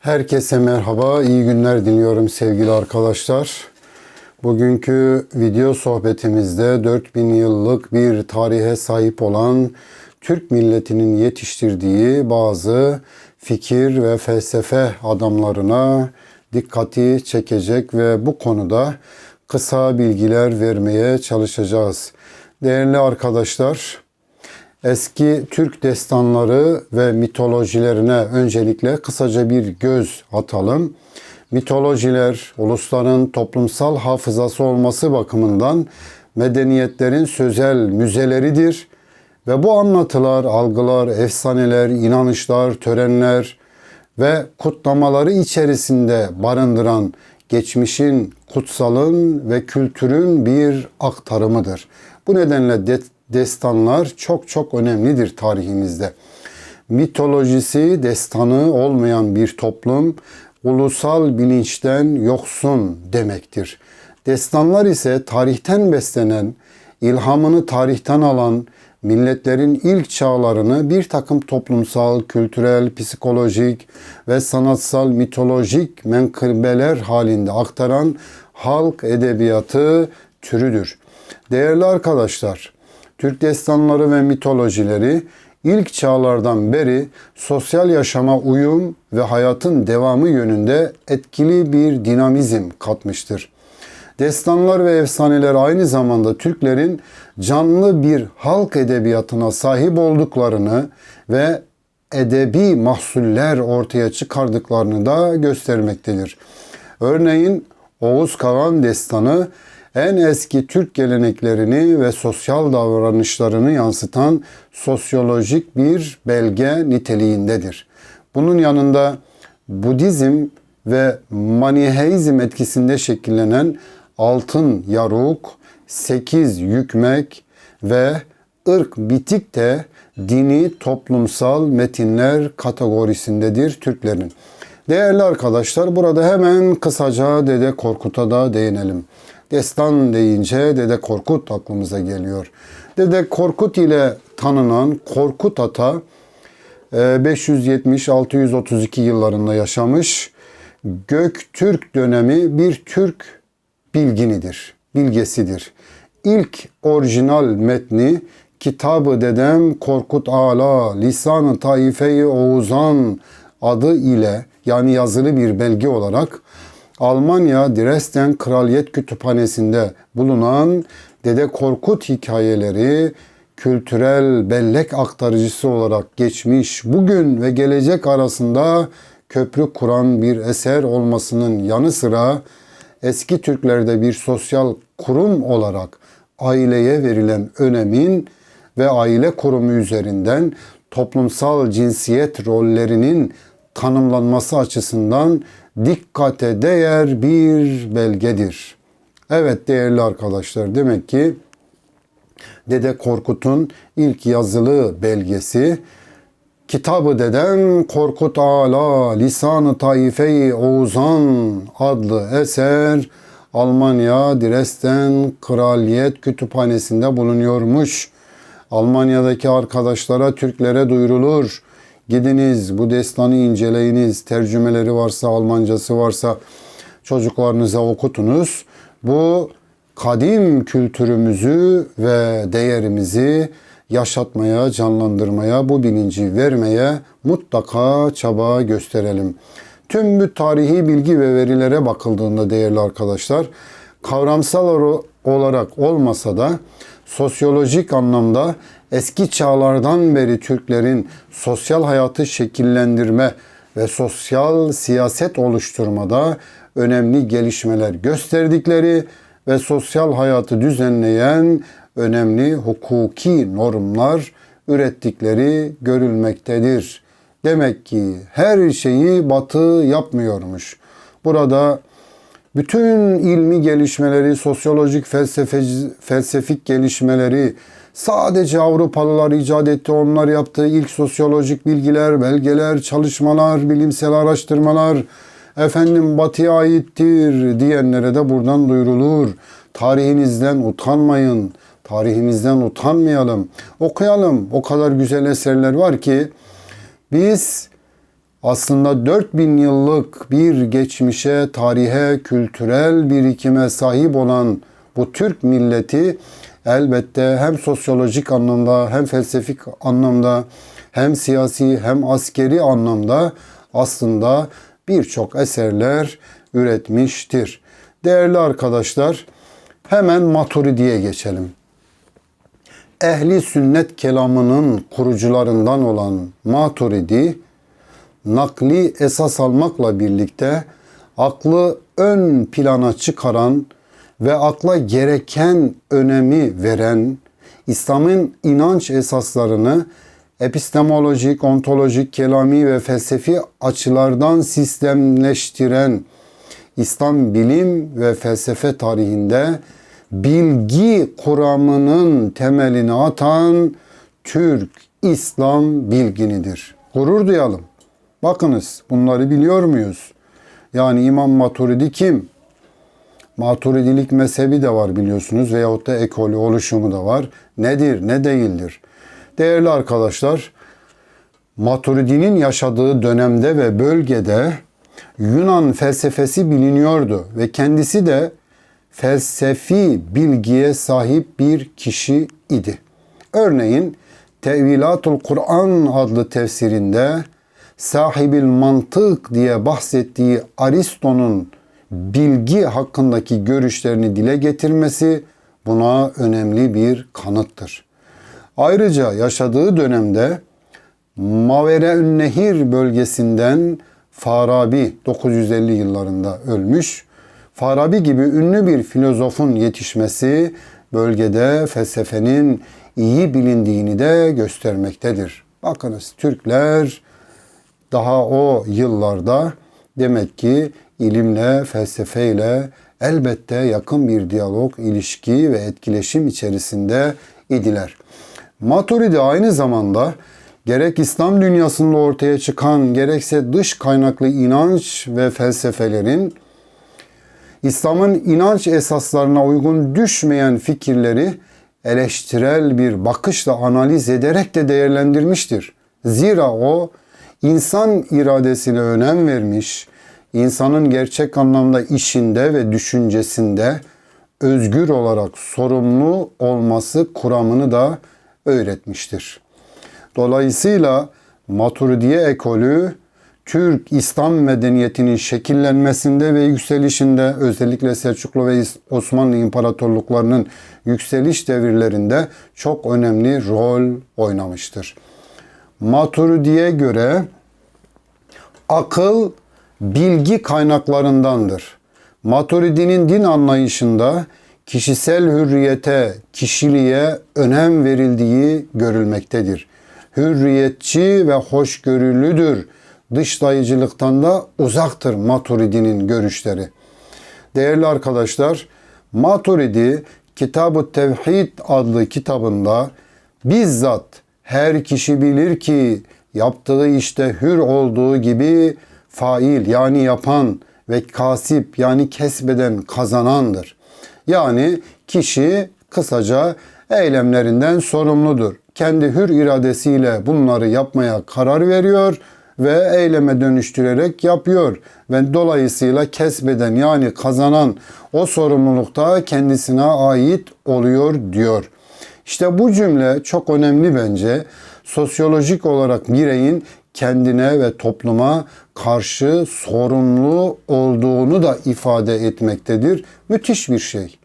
Herkese merhaba, iyi günler diliyorum sevgili arkadaşlar. Bugünkü video sohbetimizde 4000 yıllık bir tarihe sahip olan Türk milletinin yetiştirdiği bazı fikir ve felsefe adamlarına dikkati çekecek ve bu konuda kısa bilgiler vermeye çalışacağız. Değerli arkadaşlar, Eski Türk destanları ve mitolojilerine öncelikle kısaca bir göz atalım. Mitolojiler, ulusların toplumsal hafızası olması bakımından medeniyetlerin sözel müzeleridir ve bu anlatılar, algılar, efsaneler, inanışlar, törenler ve kutlamaları içerisinde barındıran geçmişin, kutsalın ve kültürün bir aktarımıdır. Bu nedenle de destanlar çok çok önemlidir tarihimizde. Mitolojisi, destanı olmayan bir toplum ulusal bilinçten yoksun demektir. Destanlar ise tarihten beslenen, ilhamını tarihten alan, milletlerin ilk çağlarını bir takım toplumsal, kültürel, psikolojik ve sanatsal mitolojik menkıbeler halinde aktaran halk edebiyatı türüdür. Değerli arkadaşlar, Türk destanları ve mitolojileri ilk çağlardan beri sosyal yaşama uyum ve hayatın devamı yönünde etkili bir dinamizm katmıştır. Destanlar ve efsaneler aynı zamanda Türklerin canlı bir halk edebiyatına sahip olduklarını ve edebi mahsuller ortaya çıkardıklarını da göstermektedir. Örneğin Oğuz Kağan destanı en eski Türk geleneklerini ve sosyal davranışlarını yansıtan sosyolojik bir belge niteliğindedir. Bunun yanında Budizm ve Maniheizm etkisinde şekillenen altın yaruk, sekiz yükmek ve ırk bitik de dini toplumsal metinler kategorisindedir Türklerin. Değerli arkadaşlar burada hemen kısaca Dede Korkut'a da değinelim. Destan deyince Dede Korkut aklımıza geliyor. Dede Korkut ile tanınan Korkut Ata 570-632 yıllarında yaşamış. Göktürk dönemi bir Türk bilginidir, bilgesidir. İlk orijinal metni Kitabı Dedem Korkut Ala Lisan-ı Taife-i Oğuzan adı ile yani yazılı bir belge olarak Almanya Dresden Kraliyet Kütüphanesi'nde bulunan Dede Korkut hikayeleri kültürel bellek aktarıcısı olarak geçmiş, bugün ve gelecek arasında köprü kuran bir eser olmasının yanı sıra eski Türklerde bir sosyal kurum olarak aileye verilen önemin ve aile kurumu üzerinden toplumsal cinsiyet rollerinin tanımlanması açısından dikkate değer bir belgedir. Evet değerli arkadaşlar demek ki Dede Korkut'un ilk yazılı belgesi Kitabı Dedem Korkut Ala Lisanı Taife-i Oğuzan adlı eser Almanya Dresden Kraliyet Kütüphanesi'nde bulunuyormuş. Almanya'daki arkadaşlara, Türklere duyurulur. Gidiniz bu destanı inceleyiniz. Tercümeleri varsa, Almancası varsa çocuklarınıza okutunuz. Bu kadim kültürümüzü ve değerimizi yaşatmaya, canlandırmaya, bu bilinci vermeye mutlaka çaba gösterelim. Tüm bu tarihi bilgi ve verilere bakıldığında değerli arkadaşlar, kavramsal olarak olmasa da sosyolojik anlamda eski çağlardan beri Türklerin sosyal hayatı şekillendirme ve sosyal siyaset oluşturmada önemli gelişmeler gösterdikleri ve sosyal hayatı düzenleyen önemli hukuki normlar ürettikleri görülmektedir. Demek ki her şeyi Batı yapmıyormuş. Burada bütün ilmi gelişmeleri, sosyolojik, felsefe, felsefik gelişmeleri sadece Avrupalılar icat etti. Onlar yaptığı ilk sosyolojik bilgiler, belgeler, çalışmalar, bilimsel araştırmalar efendim batıya aittir diyenlere de buradan duyurulur. Tarihinizden utanmayın. Tarihimizden utanmayalım. Okuyalım. O kadar güzel eserler var ki biz aslında 4000 yıllık bir geçmişe, tarihe, kültürel birikime sahip olan bu Türk milleti elbette hem sosyolojik anlamda hem felsefik anlamda hem siyasi hem askeri anlamda aslında birçok eserler üretmiştir. Değerli arkadaşlar hemen Maturidi'ye geçelim. Ehli sünnet kelamının kurucularından olan Maturidi nakli esas almakla birlikte aklı ön plana çıkaran ve akla gereken önemi veren İslam'ın inanç esaslarını epistemolojik, ontolojik, kelami ve felsefi açılardan sistemleştiren İslam bilim ve felsefe tarihinde bilgi kuramının temelini atan Türk İslam bilginidir. Gurur duyalım. Bakınız bunları biliyor muyuz? Yani İmam Maturidi kim? Maturidilik mezhebi de var biliyorsunuz veyahut da ekolü oluşumu da var. Nedir, ne değildir? Değerli arkadaşlar, Maturidi'nin yaşadığı dönemde ve bölgede Yunan felsefesi biliniyordu ve kendisi de felsefi bilgiye sahip bir kişi idi. Örneğin Tevilatul Kur'an adlı tefsirinde sahibil mantık diye bahsettiği Aristo'nun bilgi hakkındaki görüşlerini dile getirmesi buna önemli bir kanıttır. Ayrıca yaşadığı dönemde Mavere Nehir bölgesinden Farabi 950 yıllarında ölmüş. Farabi gibi ünlü bir filozofun yetişmesi bölgede felsefenin iyi bilindiğini de göstermektedir. Bakınız Türkler daha o yıllarda demek ki ilimle, felsefeyle elbette yakın bir diyalog, ilişki ve etkileşim içerisinde idiler. Maturidi aynı zamanda gerek İslam dünyasında ortaya çıkan gerekse dış kaynaklı inanç ve felsefelerin İslam'ın inanç esaslarına uygun düşmeyen fikirleri eleştirel bir bakışla analiz ederek de değerlendirmiştir. Zira o insan iradesine önem vermiş, insanın gerçek anlamda işinde ve düşüncesinde özgür olarak sorumlu olması kuramını da öğretmiştir. Dolayısıyla Maturidiye ekolü Türk İslam medeniyetinin şekillenmesinde ve yükselişinde özellikle Selçuklu ve Osmanlı imparatorluklarının yükseliş devirlerinde çok önemli rol oynamıştır. Maturidiye göre akıl bilgi kaynaklarındandır. Maturidi'nin din anlayışında kişisel hürriyete, kişiliğe önem verildiği görülmektedir. Hürriyetçi ve hoşgörülüdür. Dışlayıcılıktan da uzaktır Maturidi'nin görüşleri. Değerli arkadaşlar, Maturidi Kitab-ı Tevhid adlı kitabında bizzat her kişi bilir ki yaptığı işte hür olduğu gibi fail yani yapan ve kasip yani kesbeden kazanandır. Yani kişi kısaca eylemlerinden sorumludur. Kendi hür iradesiyle bunları yapmaya karar veriyor ve eyleme dönüştürerek yapıyor ve dolayısıyla kesbeden yani kazanan o sorumlulukta kendisine ait oluyor diyor. İşte bu cümle çok önemli bence. Sosyolojik olarak bireyin kendine ve topluma karşı sorumlu olduğunu da ifade etmektedir. Müthiş bir şey.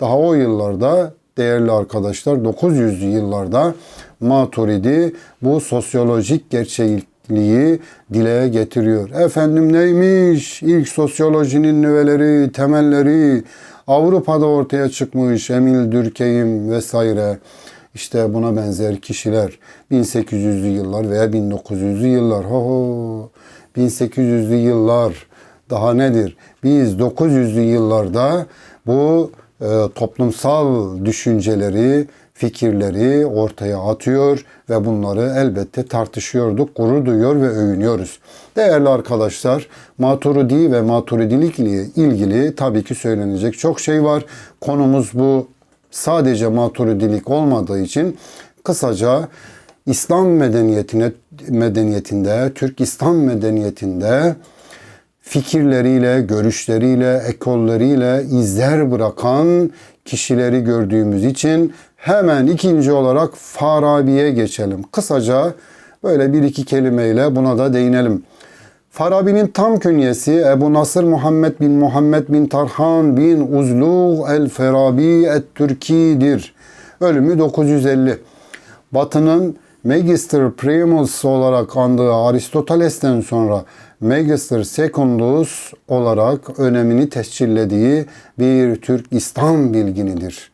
Daha o yıllarda değerli arkadaşlar 900'lü yıllarda Maturidi bu sosyolojik gerçekliği dile getiriyor. Efendim neymiş? İlk sosyolojinin nüveleri, temelleri Avrupa'da ortaya çıkmış Emil Durkheim vesaire. İşte buna benzer kişiler 1800'lü yıllar veya 1900'lü yıllar. Ho ho 1800'lü yıllar daha nedir? Biz 900'lü yıllarda bu e, toplumsal düşünceleri, fikirleri ortaya atıyor ve bunları elbette tartışıyorduk, gurur duyuyor ve övünüyoruz. Değerli arkadaşlar, Maturidi ve Maturidilik ile ilgili tabii ki söylenecek çok şey var. Konumuz bu sadece maturidilik olmadığı için kısaca İslam medeniyetine medeniyetinde, Türk İslam medeniyetinde fikirleriyle, görüşleriyle, ekolleriyle izler bırakan kişileri gördüğümüz için hemen ikinci olarak Farabi'ye geçelim. Kısaca böyle bir iki kelimeyle buna da değinelim. Farabi'nin tam künyesi Ebu Nasır Muhammed bin Muhammed bin Tarhan bin Uzluğ el-Farabi et-Türki'dir. Ölümü 950. Batı'nın Magister Primus olarak andığı Aristoteles'ten sonra Magister Secundus olarak önemini tescillediği bir Türk İslam bilginidir.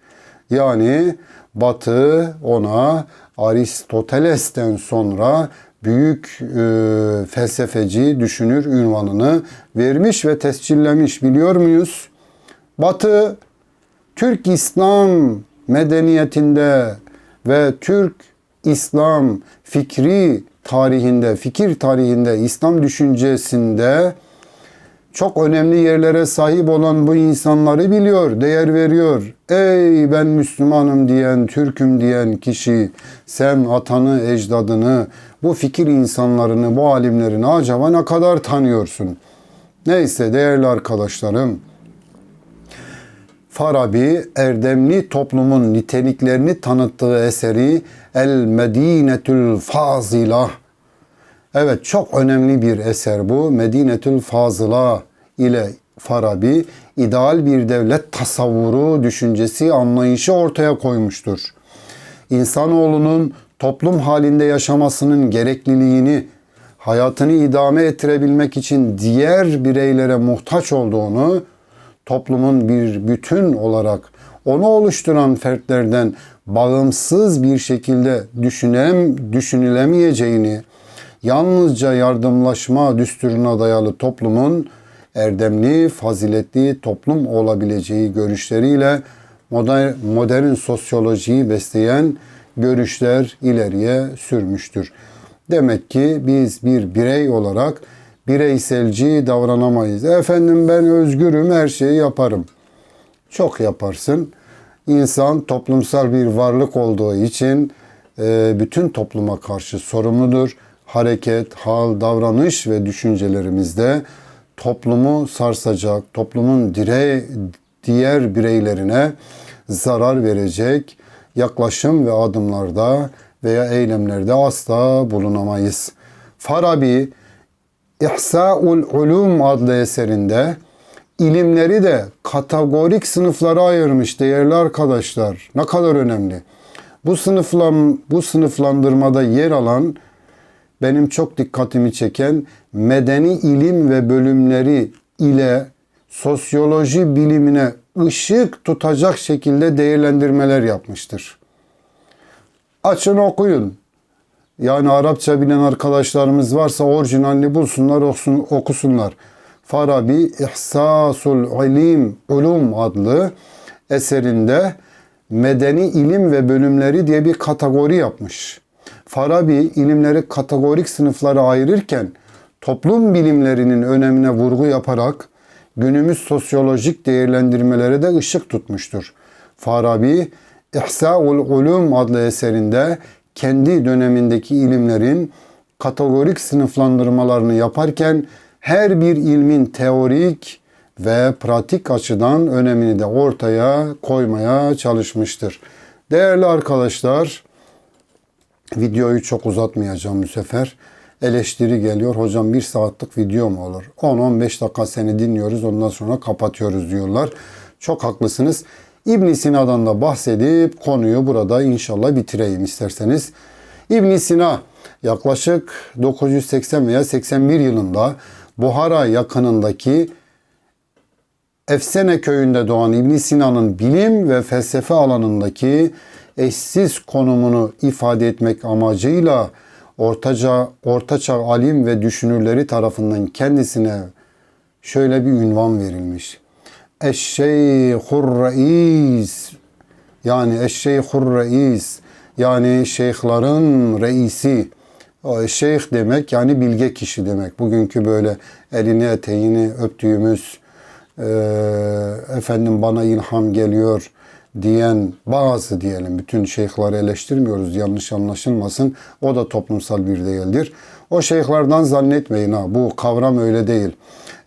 Yani Batı ona Aristoteles'ten sonra büyük e, felsefeci, düşünür ünvanını vermiş ve tescillemiş biliyor muyuz? Batı Türk İslam medeniyetinde ve Türk İslam fikri tarihinde, fikir tarihinde, İslam düşüncesinde çok önemli yerlere sahip olan bu insanları biliyor, değer veriyor. Ey ben Müslümanım diyen, Türk'üm diyen kişi, sen atanı, ecdadını, bu fikir insanlarını, bu alimlerini acaba ne kadar tanıyorsun? Neyse değerli arkadaşlarım, Farabi erdemli toplumun niteliklerini tanıttığı eseri El Medinetül Fazila. Evet çok önemli bir eser bu. Medinetül Fazıla ile Farabi ideal bir devlet tasavvuru, düşüncesi, anlayışı ortaya koymuştur. İnsanoğlunun toplum halinde yaşamasının gerekliliğini, hayatını idame ettirebilmek için diğer bireylere muhtaç olduğunu, toplumun bir bütün olarak onu oluşturan fertlerden bağımsız bir şekilde düşünem, düşünülemeyeceğini, yalnızca yardımlaşma düsturuna dayalı toplumun erdemli, faziletli toplum olabileceği görüşleriyle modern, modern sosyolojiyi besleyen görüşler ileriye sürmüştür. Demek ki biz bir birey olarak bireyselci davranamayız. Efendim ben özgürüm, her şeyi yaparım. Çok yaparsın. İnsan toplumsal bir varlık olduğu için e, bütün topluma karşı sorumludur. Hareket, hal, davranış ve düşüncelerimizde toplumu sarsacak, toplumun direy, diğer bireylerine zarar verecek yaklaşım ve adımlarda veya eylemlerde asla bulunamayız. Farabi İhsa'ul Ulum adlı eserinde ilimleri de kategorik sınıflara ayırmış değerli arkadaşlar. Ne kadar önemli. Bu sınıflan bu sınıflandırmada yer alan benim çok dikkatimi çeken medeni ilim ve bölümleri ile sosyoloji bilimine ışık tutacak şekilde değerlendirmeler yapmıştır. Açın okuyun. Yani Arapça bilen arkadaşlarımız varsa orijinalini bulsunlar, olsun, okusunlar. Farabi İhsasul İlim Ulum adlı eserinde medeni ilim ve bölümleri diye bir kategori yapmış. Farabi ilimleri kategorik sınıflara ayırırken toplum bilimlerinin önemine vurgu yaparak günümüz sosyolojik değerlendirmelere de ışık tutmuştur. Farabi İhsaul Ulum adlı eserinde kendi dönemindeki ilimlerin kategorik sınıflandırmalarını yaparken her bir ilmin teorik ve pratik açıdan önemini de ortaya koymaya çalışmıştır. Değerli arkadaşlar, videoyu çok uzatmayacağım bu sefer. Eleştiri geliyor. Hocam bir saatlik video mu olur? 10-15 dakika seni dinliyoruz ondan sonra kapatıyoruz diyorlar. Çok haklısınız. İbn Sina'dan da bahsedip konuyu burada inşallah bitireyim isterseniz. İbn Sina yaklaşık 980 veya 81 yılında Buhara yakınındaki Efsene köyünde doğan İbn Sina'nın bilim ve felsefe alanındaki eşsiz konumunu ifade etmek amacıyla ortaca ortaçağ alim ve düşünürleri tarafından kendisine şöyle bir ünvan verilmiş. Eşşeyhur Reis yani Eşşeyhur Reis yani şeyhların reisi. Şeyh demek yani bilge kişi demek. Bugünkü böyle elini eteğini öptüğümüz e, efendim bana ilham geliyor diyen bazı diyelim bütün şeyhleri eleştirmiyoruz yanlış anlaşılmasın o da toplumsal bir değildir. O şeyhlerden zannetmeyin ha bu kavram öyle değil.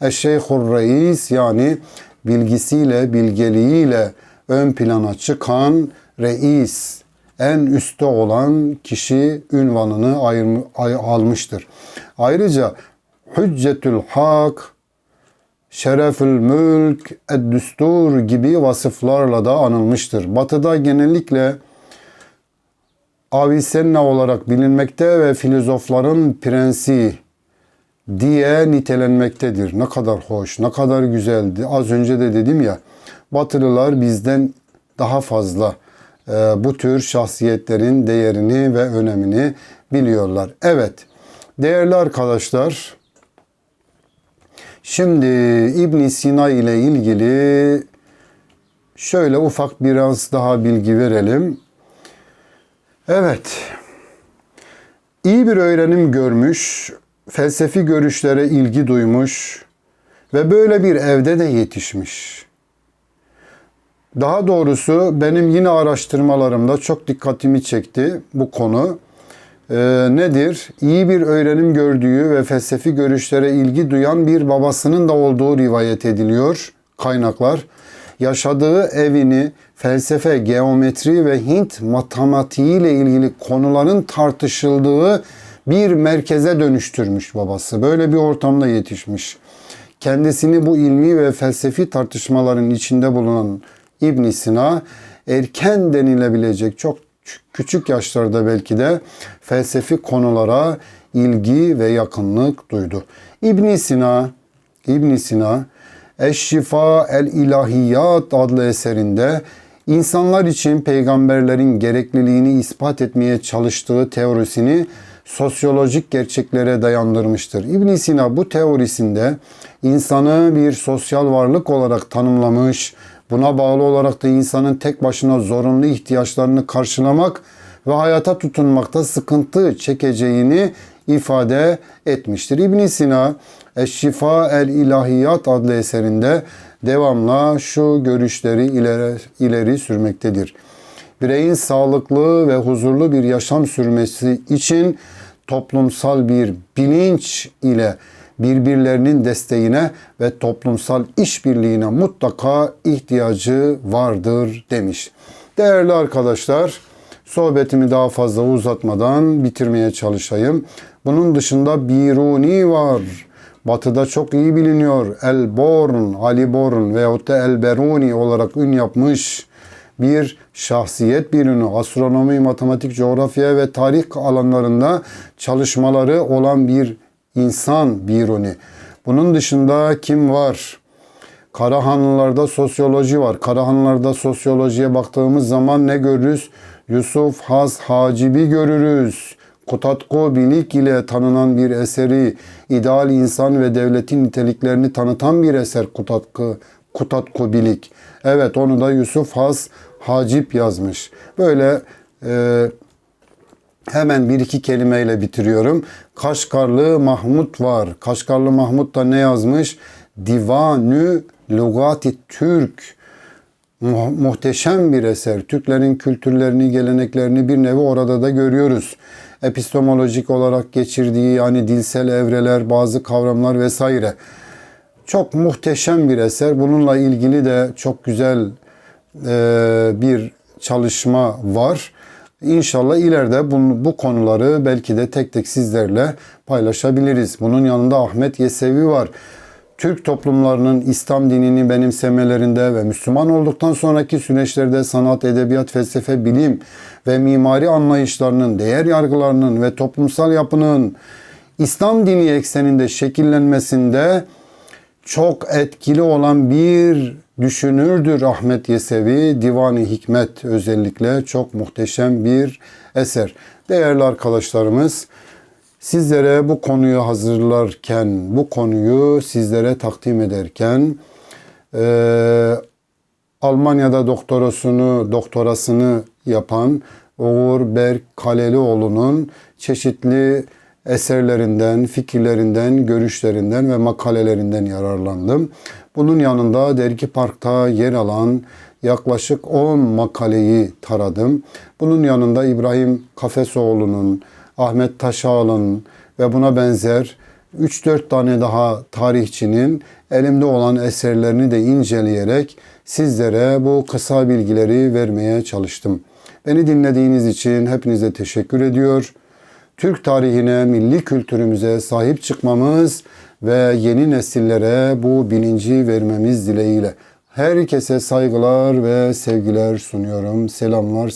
Eşşeyhur reis yani bilgisiyle bilgeliğiyle ön plana çıkan reis en üstte olan kişi ünvanını ayırm- ay- almıştır. Ayrıca Hüccetül Hak, Şerefül Mülk, Eddüstur gibi vasıflarla da anılmıştır. Batı'da genellikle Avicenna olarak bilinmekte ve filozofların prensi diye nitelenmektedir. Ne kadar hoş, ne kadar güzeldi. Az önce de dedim ya, Batılılar bizden daha fazla e, bu tür şahsiyetlerin değerini ve önemini biliyorlar. Evet, değerli arkadaşlar, şimdi İbn Sina ile ilgili şöyle ufak biraz daha bilgi verelim. Evet, iyi bir öğrenim görmüş, felsefi görüşlere ilgi duymuş ve böyle bir evde de yetişmiş. Daha doğrusu benim yine araştırmalarımda çok dikkatimi çekti bu konu. Ee, nedir? İyi bir öğrenim gördüğü ve felsefi görüşlere ilgi duyan bir babasının da olduğu rivayet ediliyor kaynaklar. Yaşadığı evini felsefe, geometri ve Hint matematiği ile ilgili konuların tartışıldığı bir merkeze dönüştürmüş babası. Böyle bir ortamda yetişmiş. Kendisini bu ilmi ve felsefi tartışmaların içinde bulunan İbn Sina erken denilebilecek çok küçük yaşlarda belki de felsefi konulara ilgi ve yakınlık duydu. İbn Sina İbn Sina Eşşifa el İlahiyat adlı eserinde insanlar için peygamberlerin gerekliliğini ispat etmeye çalıştığı teorisini sosyolojik gerçeklere dayandırmıştır. İbn Sina bu teorisinde insanı bir sosyal varlık olarak tanımlamış, buna bağlı olarak da insanın tek başına zorunlu ihtiyaçlarını karşılamak ve hayata tutunmakta sıkıntı çekeceğini ifade etmiştir. İbn Sina Eşşifa el İlahiyat adlı eserinde devamla şu görüşleri ileri, ileri sürmektedir. Bireyin sağlıklı ve huzurlu bir yaşam sürmesi için toplumsal bir bilinç ile birbirlerinin desteğine ve toplumsal işbirliğine mutlaka ihtiyacı vardır demiş. Değerli arkadaşlar, sohbetimi daha fazla uzatmadan bitirmeye çalışayım. Bunun dışında Biruni var. Batı'da çok iyi biliniyor. El Born, Ali Born veyahut da El Beruni olarak ün yapmış bir şahsiyet bir ünü. Astronomi, matematik, coğrafya ve tarih alanlarında çalışmaları olan bir insan Biruni. Bunun dışında kim var? Karahanlılarda sosyoloji var. Karahanlılarda sosyolojiye baktığımız zaman ne görürüz? Yusuf Has Hacibi görürüz. Kutatko Bilik ile tanınan bir eseri, ideal insan ve devletin niteliklerini tanıtan bir eser Kutatko, Kutatko Bilik. Evet onu da Yusuf Has Hacip yazmış. Böyle e, hemen bir iki kelimeyle bitiriyorum. Kaşgarlı Mahmut var. Kaşgarlı Mahmut da ne yazmış? Divanü Lugati Türk. Mu- muhteşem bir eser. Türklerin kültürlerini, geleneklerini bir nevi orada da görüyoruz. Epistemolojik olarak geçirdiği yani dilsel evreler, bazı kavramlar vesaire. Çok muhteşem bir eser. Bununla ilgili de çok güzel e, bir çalışma var. İnşallah ileride bu, bu konuları belki de tek tek sizlerle paylaşabiliriz. Bunun yanında Ahmet Yesevi var. Türk toplumlarının İslam dinini benimsemelerinde ve Müslüman olduktan sonraki süreçlerde sanat, edebiyat, felsefe, bilim ve mimari anlayışlarının, değer yargılarının ve toplumsal yapının İslam dini ekseninde şekillenmesinde çok etkili olan bir düşünürdür Ahmet Yesevi. Divan-ı Hikmet özellikle çok muhteşem bir eser. Değerli arkadaşlarımız, sizlere bu konuyu hazırlarken, bu konuyu sizlere takdim ederken eee, Almanya'da doktorasını, doktorasını yapan Uğur Berk Kalelioğlu'nun çeşitli eserlerinden, fikirlerinden, görüşlerinden ve makalelerinden yararlandım. Bunun yanında Dergi Park'ta yer alan yaklaşık 10 makaleyi taradım. Bunun yanında İbrahim Kafesoğlu'nun, Ahmet Taşağlı'nın ve buna benzer 3-4 tane daha tarihçinin elimde olan eserlerini de inceleyerek sizlere bu kısa bilgileri vermeye çalıştım. Beni dinlediğiniz için hepinize teşekkür ediyor. Türk tarihine, milli kültürümüze sahip çıkmamız ve yeni nesillere bu bilinci vermemiz dileğiyle. Herkese saygılar ve sevgiler sunuyorum. Selamlar.